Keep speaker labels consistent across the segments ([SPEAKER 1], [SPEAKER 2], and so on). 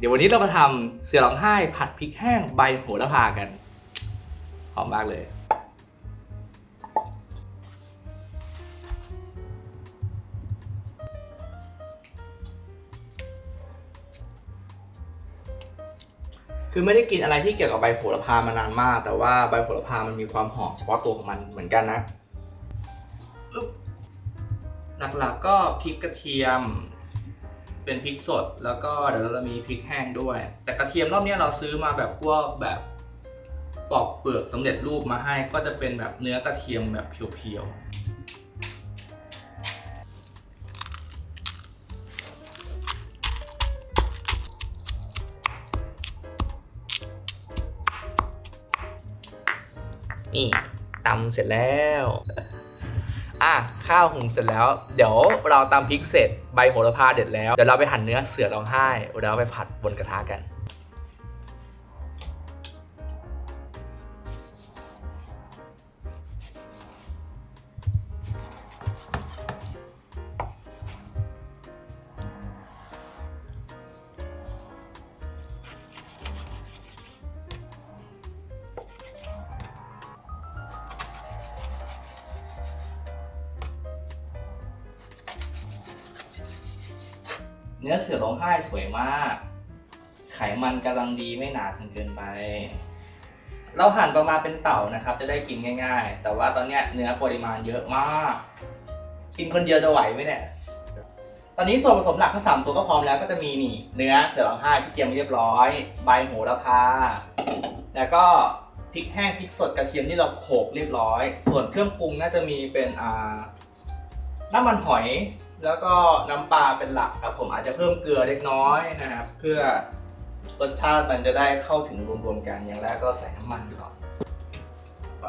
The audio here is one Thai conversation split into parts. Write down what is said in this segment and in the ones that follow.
[SPEAKER 1] เดี๋ยววันนี้เรามาทำเสือร้องไห้ผัดพริกแห้งใบโหระพากัน หอมมากเลย คือไม่ได้กินอะไรที่เกี่ยวกับใบโหระพามานานมาก แต่ว่าใบโหระพามันมีความหอมเฉพาะตัวของมันเหมือนกันนะหลักๆก็พริกกระเทียม เป็นพริกสด แล้วก็เดี๋ยวเราจะมีพริกแห้งด้วย แต่กระเทียมรอบนี้เราซื้อมาแบบพวกแบบปอกเปลือกสำเร็จรูปมาให้ก็จะเป็นแบบเนื้อกระเทียมแบบเพียวๆนี่ตำเสร็จแล้ว อะข้าวหุงเสร็จแล้ว เดี๋ยวเราตำพริกเสร็จใบโหระพาเด็ดแล้ว เดี๋ยวเราไปหั่นเนื้อเสือร้องไห้เดี๋ยวเราไปผัดบนกระทะกัน เนื้อเสือร้องไห้สวยมาก ไขมันกำลังดีไม่หนาจนเกินไป เราหั่นประมาณเป็นเต่านะครับ จะได้กินง่าย ๆ แต่ว่าตอนนี้เนื้อปริมาณเยอะมาก กินคนเดียวจะไหวไหมเนี่ย ตอนนี้ส่วนผสมหลักทั้งสามตัวก็พร้อมแล้วก็จะมีนี่ เนื้อเสือร้องไห้ที่เตรียมไว้เรียบร้อย ใบโหระพา แล้วก็พริกแห้งพริกสดกระเทียมที่เราโขลกเรียบร้อย ส่วนเครื่องปรุงน่าจะมีเป็นอ่าน้ำมันหอย แล้วก็น้ำปลาเป็นหลักครับ ผมอาจจะเพิ่มเกลือเล็กน้อยนะครับ เพื่อรสชาติมันจะได้เข้าถึงรวมๆกันอย่างแรกก็ใส่น้ำมันก่อนไป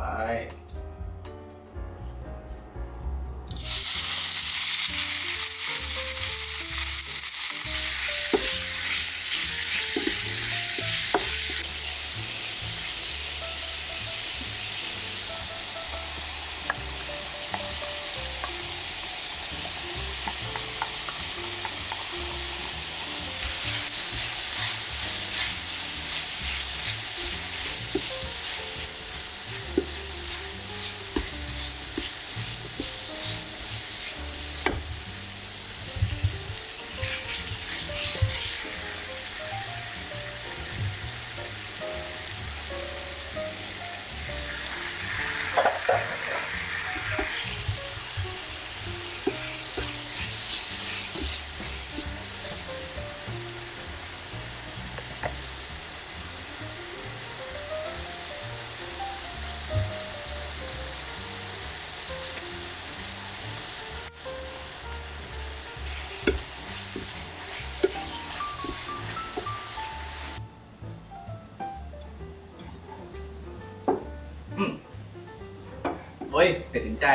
[SPEAKER 1] ตัดสินใจ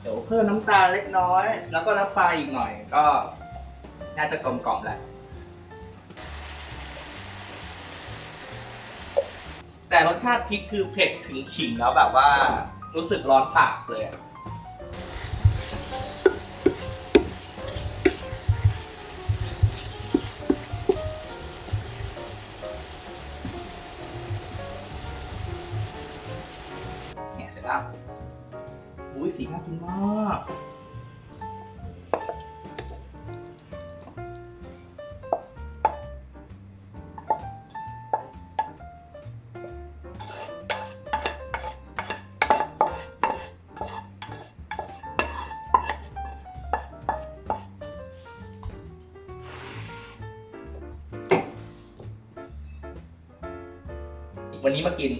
[SPEAKER 1] เดี๋ยวเพิ่มน้ำตาลเล็กน้อย แล้วก็น้ำปลาอีกหน่อย ก็ น่าจะกลมกล่อมแหละ แต่รสชาติพริกคือเผ็ดถึงขิงแล้วแบบว่ารู้สึกร้อนปากเลยอะเนี่ยเสร็จแล้ว อุ้ยสีน่ากินมากวันนี้มากิน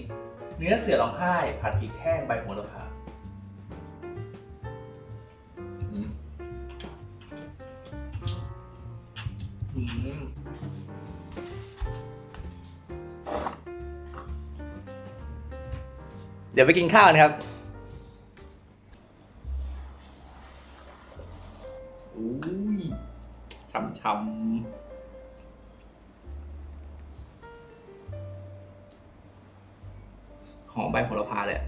[SPEAKER 1] เนื้อเสือร้องไห้ผัดพริกแห้งใบโหระพา ดี๋ยวไปกินข้าวนะครับอุ้ยช่ำๆหอมใบโหระพาเลยอะ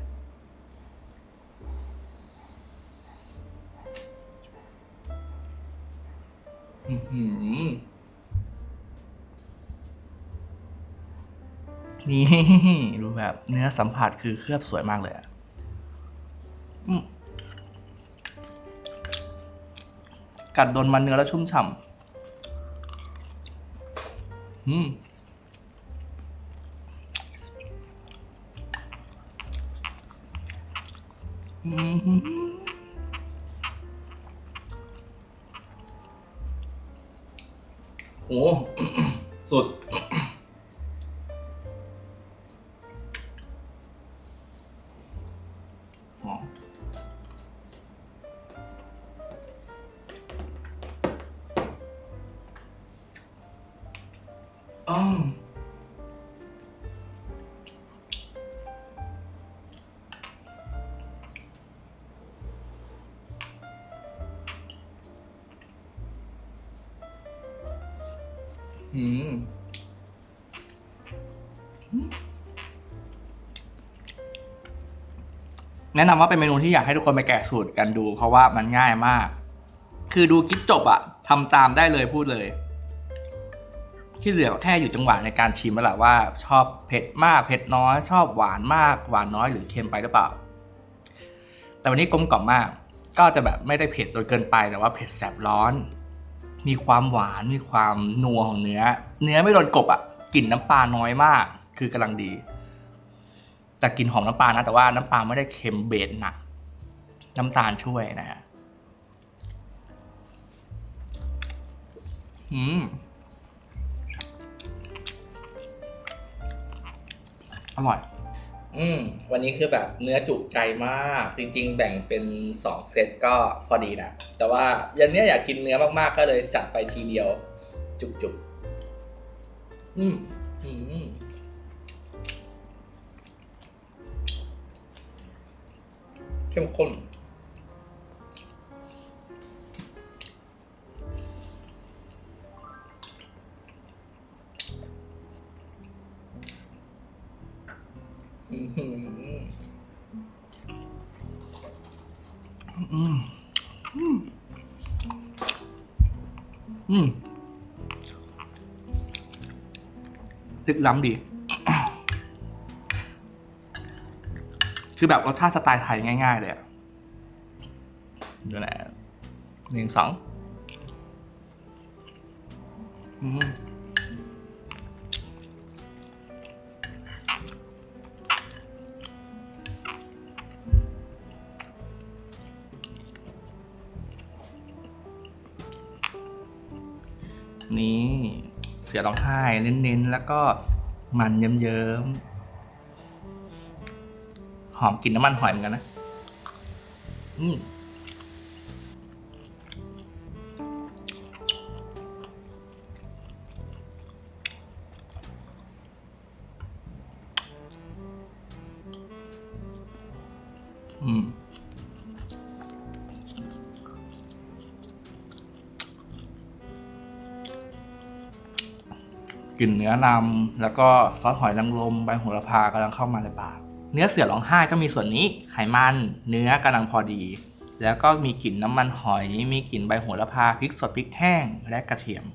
[SPEAKER 1] อื้อหือ นี่ดูแบบเนื้อสัมผัสคือเคลือบสวยมากเลยอะกัดโดนมันเนื้อแล้วชุ่มฉ่ำอืมอืมโอ้สุด อืมแนะนำว่าเป็นเมนูที่อยากให้ทุกคนไปแกะสูตรกันดู เพราะว่ามันง่ายมาก คือดูคลิปจบอะทำตามได้เลยพูดเลยที่เหลือแค่อยู่จังหวะในการชิมแล้วแหละว่า ชอบเผ็ดมากเผ็ดน้อย ชอบหวานมาก หวานน้อยหรือเค็มไปหรือเปล่า แต่วันนี้กลมกล่อมมาก ก็จะแบบไม่ได้เผ็ดจนเกินไปแต่ว่าเผ็ดแสบร้อน มีความหวานมีความนัวของเนื้อ เนื้อไม่โดนกบอะกลิ่นน้ำปลาน้อยมาก คือกำลังดี แต่กลิ่นหอมน้ำปลานะ แต่ว่าน้ำปลาไม่ได้เค็มเบสหนักน้ำตาลช่วยนะฮะอืมอร่อย อืมวันนี้คือแบบเนื้อจุใจมาก จริง ๆ แบ่งเป็นสองเซตก็พอดีนะ แต่ว่ายันเนี้ยอยากกินเนื้อมากๆก็เลยจัดไปทีเดียว จุกๆอืมอืมเข้มข้น อื้อหืออืมอืมอืมลึกล้ำดี คือแบบรสชาติสไตล์ไทยง่าย ๆ เลยอะดูแหละหนึ่งสองอืม นี่เสือร้องไห้เน้นๆ แล้วก็มันเยิ้มๆ หอมกลิ่นน้ำมันหอยเหมือนกันนะ อืม กลิ่นเนื้อนำแล้วก็ซอสหอยนางรมใบโหระพากำลังเข้ามาในปากเนื้อเสือร้องไห้ก็มีส่วนนี้ไขมัน เนื้อกำลังพอดี แล้วก็มีกลิ่นน้ำมันหอย มีกลิ่นใบโหระพาพริกสดพริกแห้งและกระเทียม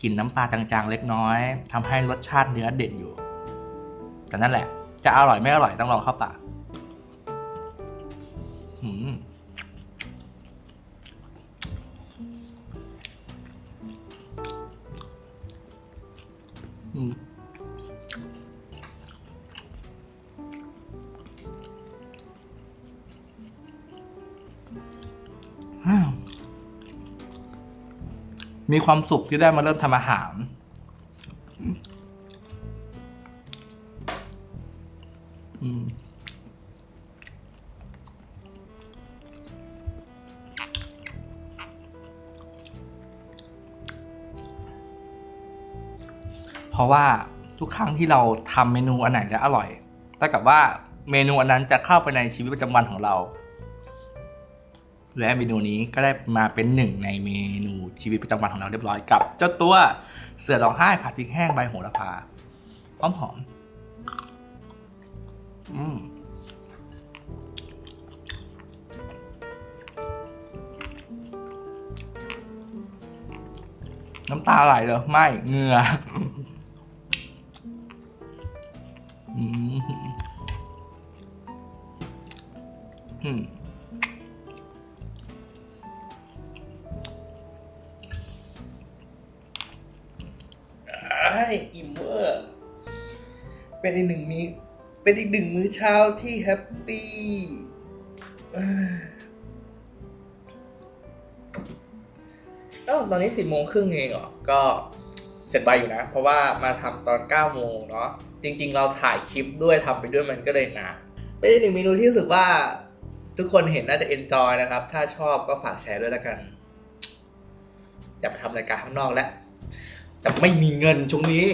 [SPEAKER 1] กลิ่นน้ำปลาจางๆเล็กน้อยทำให้รสชาติเนื้อเด่นอยู่ แต่นั่นแหละ จะอร่อยไม่อร่อยต้องลองเข้าปากหืม มีความสุขที่ได้มาเริ่มทำอาหาร อืมเพราะว่าทุกครั้งที่เราทำเมนูอันไหนแล้วอร่อยเท่ากับว่าเมนูอันนั้นจะเข้าไปในชีวิตประจำวันของเรา และเมนูนี้ก็ได้มาเป็นหนึ่งในเมนูชีวิตประจำวันของเราเรียบร้อยกับ เจ้าตัวเสือร้องไห้ผัดพริกแห้งใบโหระพาหอมหอมอืมน้ำตาไหลเหรอ ไม่เหงื่อ อ้ายอิ่มเวอร์เป็นอีกหนึ่งมื้อเป็นอีกหนึ่งมื้อเช้าที่แฮปปี้เอ้ยเอ้าตอนนี้สิบโมงครึ่งเองเหรอ ก็เสร็จไปอยู่นะ เพราะว่ามาทำตอนเก้าโมงเนาะ จริง ๆ เราถ่ายคลิปด้วยทำไปด้วยมันก็เลยนานเป็นอีกหนึ่งเมนูที่รู้สึกว่าทุกคนเห็นน่าจะเอนจอยนะครับ ถ้าชอบก็ฝากแชร์ด้วยแล้วกันจะไปทำรายการข้างนอกแล้ว แต่ไม่มีเงินช่วงนี้